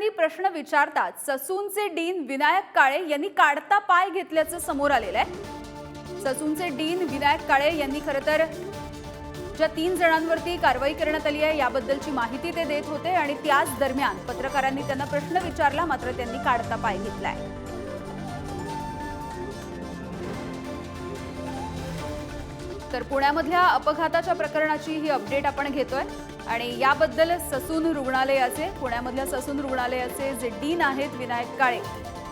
विद्यार्थ्यांनी प्रश्न विचारताच ससूनचे डीन विनायक काळे यांनी काढता पाय घेतल्याचं समोर आलेलं आहे. ससूनचे डीन विनायक काळे यांनी खरं तर ज्या तीन जणांवरती कारवाई करण्यात आली आहे याबद्दलची माहिती ते देत होते आणि त्याच दरम्यान पत्रकारांनी त्यांना प्रश्न विचारला मात्र त्यांनी काढता पाय घेतलाय. तर पुण्यामधल्या अपघाताच्या प्रकरणाची ही अपडेट आपण घेतोय. आणि याबद्दल ससून रुग्णालयाचे पुण्यामधल्या ससून रुग्णालयाचे जे डीन आहेत विनायक काळे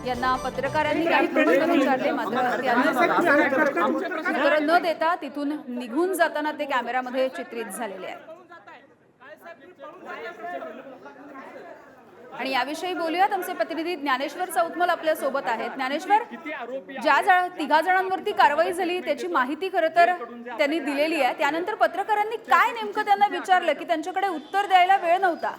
यांना पत्रकारांनी काही प्रश्न विचारले. मात्र त्यांना उत्तरं न देता तिथून निघून जाताना ते कॅमेऱ्यामध्ये चित्रित झालेले आहेत आणि याविषयी बोलूयात. आमचे प्रतिनिधी ज्ञानेश्वर चौतमल आपल्यासोबत आहेत. ज्ञानेश्वर ज्या जण तिघा जणांवरती कारवाई झाली त्याची माहिती खरं तर त्यांनी दिलेली आहे. त्यानंतर पत्रकारांनी काय नेमकं त्यांना विचारलं की त्यांच्याकडे उत्तर द्यायला वेळ नव्हता?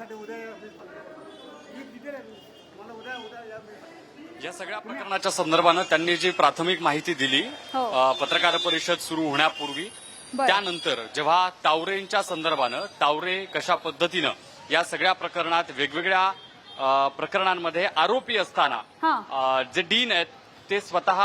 या सगळ्या प्रकरणाच्या संदर्भानं त्यांनी जी प्राथमिक माहिती दिली हो. पत्रकार परिषद सुरू होण्यापूर्वी. त्यानंतर जेव्हा तावरेंच्या संदर्भानं तावरे कशा पद्धतीनं या सगळ्या प्रकरणात वेगवेगळ्या प्रकरणांमध्ये आरोपी असताना जे डीन आहेत ते स्वतः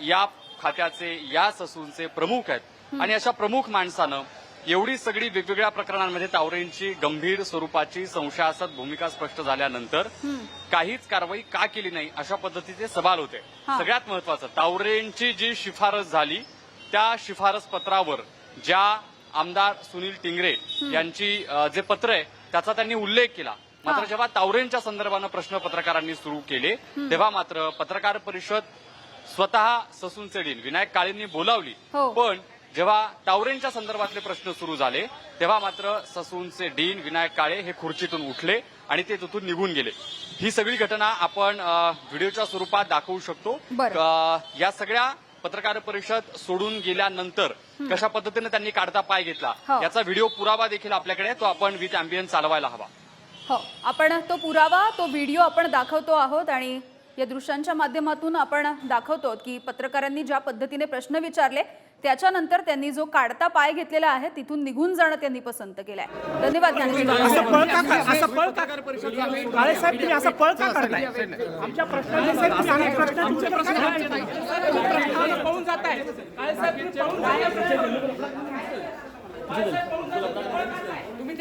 या खात्याचे या ससूनचे प्रमुख आहेत. आणि अशा प्रमुख माणसानं एवढी सगळी वेगवेगळ्या प्रकरणांमध्ये तावरेंची गंभीर स्वरूपाची संशयास्पद भूमिका स्पष्ट झाल्यानंतर काहीच कारवाई का केली नाही अशा पद्धतीचे सवाल होते. सगळ्यात महत्वाचं तावरेंची जी शिफारस झाली त्या शिफारस पत्रावर ज्या आमदार सुनील टिंगरे यांची जे पत्र आहे त्याचा त्यांनी उल्लेख केला. मात्र. जेव्हा तावरेंच्या संदर्भानं प्रश्न पत्रकारांनी सुरू केले तेव्हा मात्र पत्रकार परिषद स्वतः ससून सेडीन विनायक काळेंनी बोलावली हो. पण जेव्हा तावरेंच्या संदर्भातले प्रश्न सुरू झाले तेव्हा मात्र ससूनचे डीन विनायक काळे हे खुर्चीतून उठले आणि ते तिथून निघून गेले ही सगळी घटना आपण व्हिडिओच्या स्वरूपात दाखवू शकतो या सगळ्या पत्रकार परिषद सोडून गेल्यानंतर कशा पद्धतीने त्यांनी काढता पाय घेतला हो. याचा व्हिडिओ पुरावा देखील आपल्याकडे. तो आपण विथ अँबियन चालवायला हवा हो आपण तो पुरावा तो व्हिडिओ आपण दाखवतो आहोत आणि या दृश्यांच्या माध्यमातून आपण दाखवतो की पत्रकारांनी ज्या पद्धतीने प्रश्न विचारले त्याच्यानंतर त्यांनी जो काढता पाय घेतलेला आहे तिथून निघून जाणं त्यांनी पसंत केलंय. धन्यवाद ज्ञानेश्वर तुम्ही